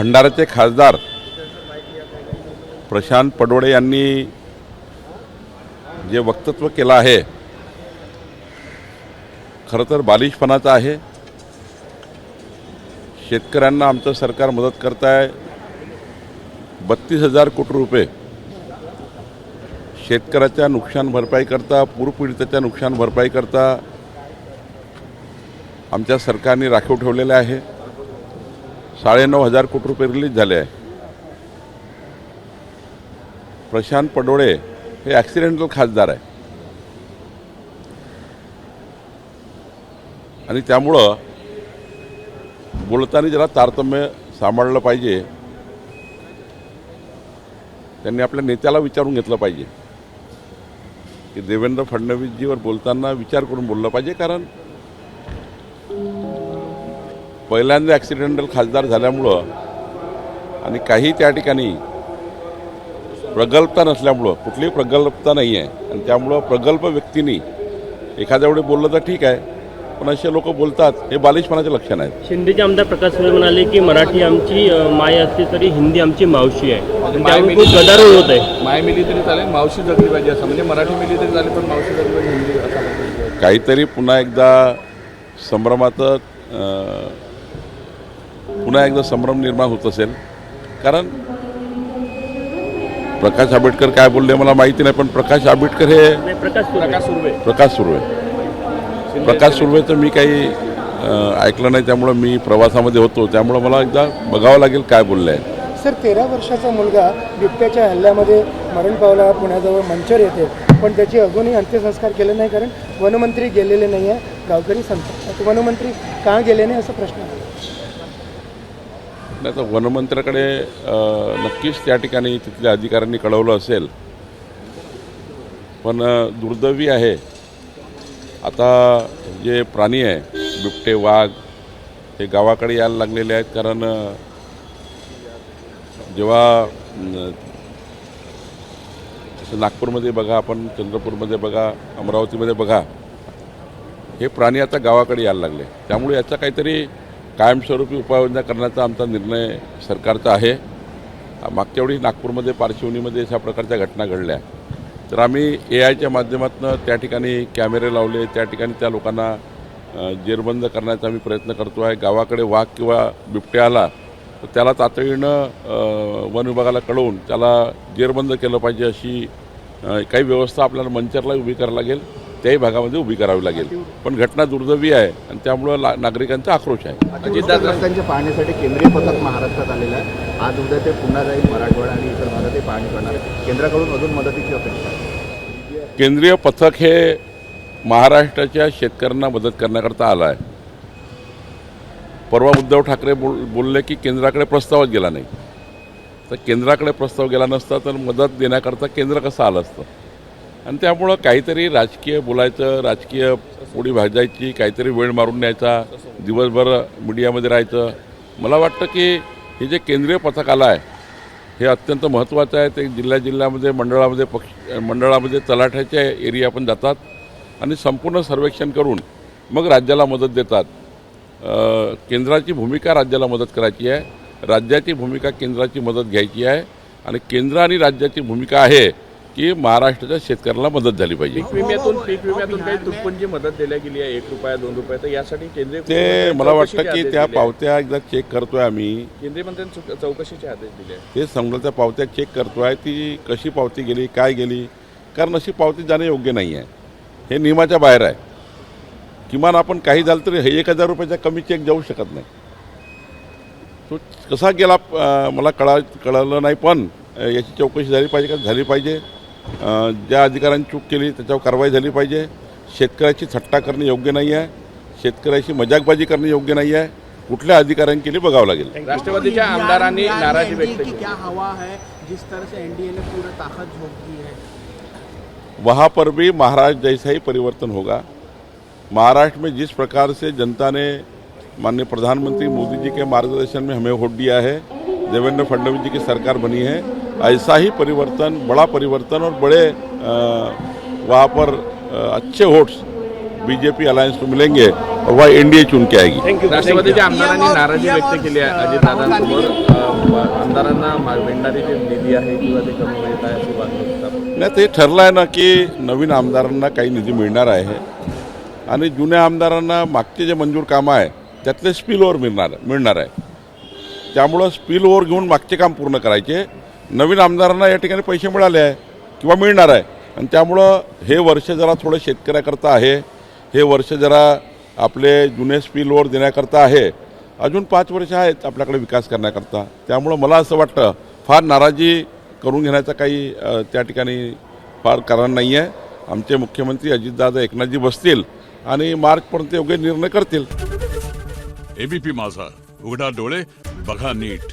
भंडाराचे खासदार प्रशांत पडोळे यांनी जे वक्तव्य केलं आहे खरं तर बालिशपणाचं आहे. शेतकऱ्यांना आमचं सरकार मदत करत आहे बत्तीस हजार कोटी रुपये शेतकऱ्याच्या नुकसान भरपाई करता पूरपीडिताच्या नुकसान भरपाई करता आमच्या सरकारने राखीव ठेवलेले आहे. साडेनऊ हजार कोटी रुपये रिलीज झाले आहे. प्रशांत पडोळे हे ॲक्सिडेंटल खासदार आहे. आणि त्यामुळं बोलताना जरा तारतम्य सांभाळलं पाहिजे त्यांनी आपल्या नेत्याला विचारून घेतलं पाहिजे. की देवेंद्र फडणवीसजीवर बोलताना विचार करून बोललं पाहिजे कारण पहिल्यांदा ॲक्सिडेंटल खासदार झाल्यामुळं आणि काही त्या ठिकाणी प्रगल्भता नसल्यामुळं कुठलीही प्रगल्भता नाही आहे आणि त्यामुळं प्रगल्भ व्यक्तींनी एखाद्या वेळी बोललं तर ठीक आहे पण असे लोक बोलतात हे बालिशपणाचे लक्षण आहे शिंदेचे आमदार प्रकाश सुरे म्हणाले की मराठी आमची माय असली तरी हिंदी आमची मावशी आहे. आणि त्यामुळे खूप गदारोळ होत आहे. माय मिली तरी चालेल मावशी जगली पाहिजे असं. म्हणजे मराठी मिली तरी चालेल पण मावशी जगली पाहिजे हिंदी असा. काहीतरी पुन्हा एकदा संभ्रमाचं पुन्हा एकदा संभ्रम निर्माण होत असेल. कारण प्रकाश आंबेडकर काय बोलले मला माहिती नाही पण प्रकाश आंबेडकर हे प्रकाश सुरे प्रकाश सुर्वे. प्रकाश सुर्वे. प्रकाश सुर्वेचं मी काही ऐकलं नाही त्यामुळं मी प्रवासामध्ये होतो. त्यामुळं मला एकदा बघावं लागेल काय बोलले आहे सर तेरा वर्षाचा मुलगा बिबट्याच्या हल्ल्यामध्ये मरण पावला पुण्याजवळ मंचर येथे. पण त्याची अजूनही अंत्यसंस्कार केले नाही कारण वनमंत्री गेलेले नाही आहे गावकरी संत वनमंत्री का गेले नाही असा प्रश्न आहे. नाही तर वनमंत्र्याकडे नक्कीच त्या ठिकाणी तिथल्या अधिकाऱ्यांनी कळवलं असेल. पण दुर्दैवी आहे. आता जे प्राणी आहे बिबटे वाघ हे गावाकडे यायला लागलेले आहेत कारण जेव्हा नागपूरमध्ये बघा आपण चंद्रपूरमध्ये बघा अमरावतीमध्ये बघा हे प्राणी आता गावाकडे यायला लागले. त्यामुळे याचा काहीतरी कायमस्वरूपी उपाययोजना करण्याचा आमचा निर्णय सरकारचा आहे. मागच्या वेळी नागपूरमध्ये पार्श्वनीमध्ये अशा प्रकारच्या घटना घडल्या. तर आम्ही ए आयच्या माध्यमातून त्या ठिकाणी कॅमेरे लावले त्या ठिकाणी त्या लोकांना जेरबंद करण्याचा आम्ही प्रयत्न करतो आहे. गावाकडे वाघ किंवा बिबट्या आला तर त्याला तातडीनं वन विभागाला कळवून त्याला जेरबंद केलं पाहिजे अशी काही व्यवस्था आपल्याला मंचरला उभी करावी लागेल. त्याही भागामध्ये उभी करावी लागेल. पण घटना दुर्दैवी आहे आणि त्यामुळं ला नागरिकांचा आक्रोश आहे. अतिवृष्टीग्रस्तांच्या पाहणीसाठी केंद्रीय पथक महाराष्ट्रात आलेलं आहे. आज उद्या ते पुन्हा जाईल मराठवाडा आणि इतर भागात ते पाहणी करणार केंद्राकडून अजून मदतीची अपेक्षा केंद्रीय पथक हे महाराष्ट्राच्या शेतकऱ्यांना मदत करण्याकरता आलं आहे. परवा उद्धव ठाकरे बोल बोलले की केंद्राकडे प्रस्तावच गेला नाही. तर केंद्राकडे प्रस्ताव गेला नसता तर मदत देण्याकरता केंद्र कसं आलं असतं? आणि त्यामुळं काहीतरी राजकीय बोलायचं राजकीय पोळी भाजायची काहीतरी वेळ मारून न्यायचा दिवसभर मीडियामध्ये राहायचं. मला वाटतं की हे जे केंद्रीय पथक आलं आहे हे अत्यंत महत्त्वाचं आहे. ते जिल्ह्या जिल्ह्यामध्ये मंडळामध्ये पक्ष मंडळामध्ये तलाठ्याच्या एरिया पण जातात आणि संपूर्ण सर्वेक्षण करून मग राज्याला मदत देतात. केंद्राची भूमिका राज्याला मदत करायची आहे. राज्याची भूमिका केंद्राची मदत घ्यायची आहे. आणि केंद्र आणि राज्याची भूमिका आहे की महाराष्ट्राच्या शेतकऱ्याला मदत झाली पाहिजे. पीक विम्यातून पीक विम्यातून काही तुटपुंजी मदत दिल्या गेली आहे एक रुपया दोन रुपये. तर यासाठी केंद्रीय ते मला वाटतं की त्या. पावत्या एकदा चेक करतोय आम्ही. केंद्रीय मंत्र्यांनी चुक- चौकशीचे आदेश दिले. ते समजा त्या पावत्या चेक करतोय ती कशी पावती गेली काय गेली? कारण अशी पावती जाणं योग्य नाही आहे. हे नियमाच्या बाहेर आहे. किमान आपण काही झालं तरी हे एक हजार रुपयाच्या कमी चेक जाऊ शकत नाही. तो कसा गेला मला कळा कळलं नाही पण याची चौकशी झाली पाहिजे का? झाली पाहिजे. ज्या अधिकाऱ्यांनी चूक केली त्याच्यावर कारवाई झाली पाहिजे. शेतकऱ्याची थट्टा करणे योग्य नाही आहे. शेतकऱ्याची मजाकबाजी करणे योग्य नाही आहे. कुठल्या अधिकाऱ्यांनी केली बघावं लागेल. राष्ट्रवादीच्या आमदारांनी नाराजी व्यक्त की केली. क्या हवा है जिस तरह से एनडीए ने पूरा ताकत झोंक दी है। वहाँ पर भी महाराष्ट्र जैसा ही परिवर्तन होगा। महाराष्ट्र में जिस प्रकार से जनता ने माननीय प्रधानमंत्री मोदी जी के मार्गदर्शन में हमें वोट दिया है देवेंद्र फडणवीस जी की सरकार बनी है ऐसा ही परिवर्तन बड़ा परिवर्तन और बड़े वहाँ पर अच्छे वोट्स बीजेपी अलायंस को मिलेंगे और वह एनडीए चुन के आएगी। राष्ट्रवादीच्या आमदारांनी नाराजी व्यक्त केली आहे अजितदादांसमोर आमदारांना मिळणारी जी निधी आहे किंवा ते कमी मिळत आहे अशी बातमी नाही ते ठरलं आहे ना की नवीन आमदारांना काही निधी मिळणार आहे आणि जुन्या आमदारांना मागचे जे मंजूर कामं आहे त्यातले स्पिल ओव्हर मिळणार मिळणार आहे. त्यामुळं स्पिल ओव्हर घेऊन मागचे काम पूर्ण करायचे. नवीन आमदारांना या ठिकाणी पैसे मिळाले आहे किंवा मिळणार आहे. आणि त्यामुळं हे वर्ष जरा थोडं शेतकऱ्याकरता आहे. हे वर्ष जरा आपले जुने स्पीलवर देण्याकरता आहे. अजून पाच वर्ष आहेत आपल्याकडे विकास करण्याकरता. त्यामुळं मला असं वाटतं फार नाराजी करून घेण्याचं काही त्या ठिकाणी फार कारण नाही आहे. आमचे मुख्यमंत्री अजितदादा एकनाथजी बसतील आणि मार्चपर्यंत योग्य निर्णय करतील. एबीपी माझा. उघडा डोळे बघा नीट.